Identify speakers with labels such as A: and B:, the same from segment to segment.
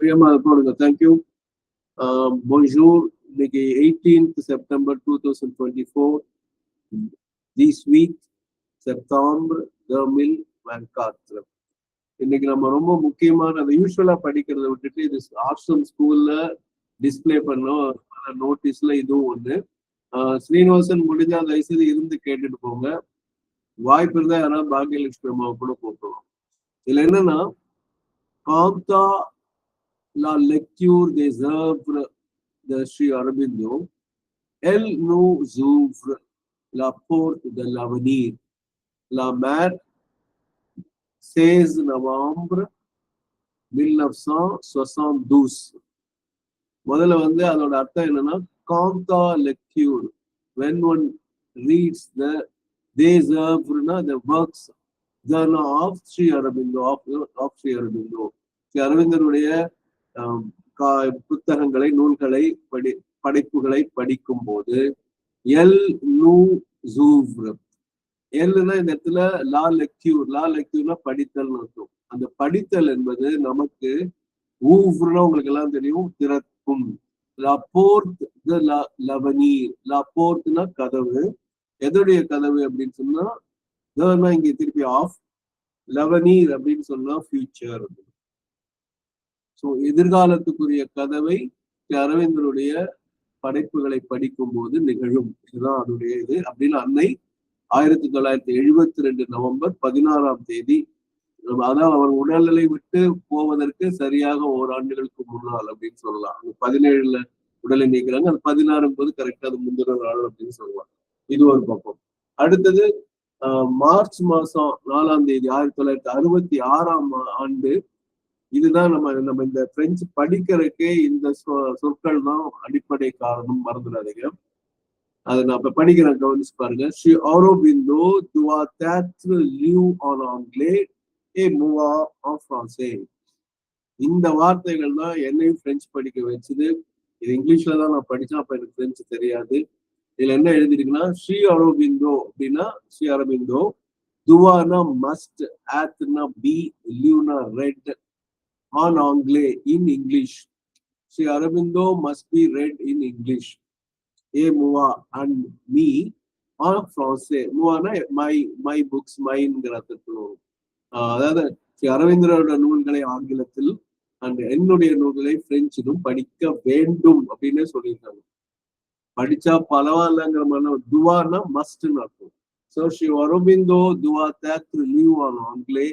A: பிரியமா போடுங்க. Thank you um, bonjour. இன்னைக்கு eighteenth September two thousand twenty four this week September Tamil வேன்காத்ரம் இன்னைக்கு நம்ம ரொம்ப முக்கியமான அதை யூஸ்வலா படிக்கிறத விட்டுட்டு இது ஆர்ட்ஸம் ஸ்கூல்ல டிஸ்பிளே பண்ணோம். நோட்டீஸ்ல இதுவும் ஒண்ணு. ஸ்ரீனிவாசன் முடிஞ்சா தயவுசெய்து இருந்து கேட்டுட்டு போங்க. வாய்ப்பு இருந்தா யாராவது பாக்யலட்சுமி அம்மாவை கூட கூப்பிடுவோம் இதுல என்னன்னா Kantha la lecture des œuvres de Sri Aurobindo, elle nous ouvre la porte de l'avenir. La mère, 16 novembre 1972. முதல்ல வந்து அதோட அர்த்தம் என்னன்னா காந்தா லெக்யூர் when one reads the these the works of Sri Aurobindo of Sri Aurobindo Sri அரவிந்தருடைய புத்தகங்களை நூல்களை படி படைப்புகளை படிக்கும் போது எல் நூ ஜூவ்ர எல்னா இந்த இடத்துல லா லெக்யூர் லா லெக்யூர்னா படித்தல் அர்த்தம். அந்த படித்தல் என்பது நமக்கு ஊவ்னா உங்களுக்கு எல்லாம் தெரியும் திறக்கும். லப்போர்த் லவனீர் லப்போர்த்னா கதவு. எதுடைய கதவு அப்படின்னு சொன்னா இங்க திருப்பி ஆஃப். லவனீர் அப்படின்னு சொன்னா ஃபியூச்சர் ஸோ எதிர்காலத்துக்குரிய கதவை அரவிந்தனுடைய படைப்புகளை படிக்கும் போது நிகழும். இதுதான் அதனுடைய இது. அப்படின்னு அன்னை ஆயிரத்தி தொள்ளாயிரத்தி எழுபத்தி ரெண்டு நவம்பர் பதினாறாம் தேதி அதான் அவர் உடல்நிலை விட்டு போவதற்கு சரியாக ஓராண்டுகளுக்கு முன்னால் அப்படின்னு சொல்லலாம். பதினேழுல உடலை நீக்கிறாங்க. அது பதினாறும் போது கரெக்டா அது முந்தின நாள் அப்படின்னு சொல்லலாம் இது ஒரு பக்கம். அடுத்தது மார்ச் மாசம் நாலாம் தேதி ஆயிரத்தி தொள்ளாயிரத்தி அறுபத்தி ஆறாம் ஆண்டு இதுதான் நம்ம நம்ம இந்த பிரெஞ்சு படிக்கிறதுக்கே இந்த சொற்கள் தான் அடிப்படை காரணம் மறந்துடாதீங்க. அதை நான் இப்ப படிக்கிறேன் கவனிச்சு பாருங்க. ஸ்ரீ ஆரோபிந்தோ துவா தேத்ரு லியூ ஆன் ஆங்கிலே ஏ மூவா ஆன் ஃப்ரான்சே இந்த வார்த்தைகள் தான் என்னையும் பிரெஞ்சு படிக்க வச்சது. இது இங்கிலீஷ்ல தான் நான் படிச்சேன் அப்ப எனக்கு பிரெஞ்சு தெரியாது. இதுல என்ன எழுதிருக்குன்னா ஸ்ரீ அரோபிந்தோ அப்படின்னா ஸ்ரீ அரபிந்தோ துவானா மஸ்ட் ஆத்னா B லியூனா read on anglais in English. Sri Arabindo must be read in English. A Mua and me on français. Muana my my books மைங்கிற அர்த்தத்தில் வரும் அதாவது ஸ்ரீ அரவிந்தரோட நூல்களை ஆங்கிலத்தில் அண்ட் என்னுடைய நூல்களை பிரெஞ்சிலும் படிக்க வேண்டும் அப்படின்னு சொல்லியிருக்காங்க படிச்சா பரவாயில்லங்கிற மாதிரி துவானா மஸ்ட்னு அர்த்தம் ஸோ ஸ்ரீ அரவிந்தோ துவா தேத்ரு லீவ் ஆன் ஆங்கிலே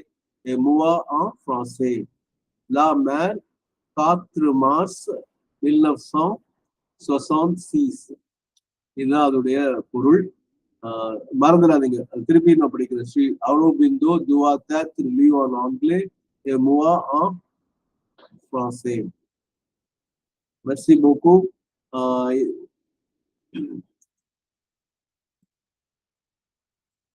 A: மூவா முவா ஆன் ஃப்ரான்சே La Mer, 4 mars 1966. இதுதான் அதோடைய பொருள். மறந்துடாதீங்க. திருப்பி நான் படிக்கிறேன். ஸ்ரீ அரோபிந்தோ துவா தேத் லியூ ஆன் ஆங்கிலே et moi ஃப்ரான்சே. மெர்சி போக்கு ஆஹ்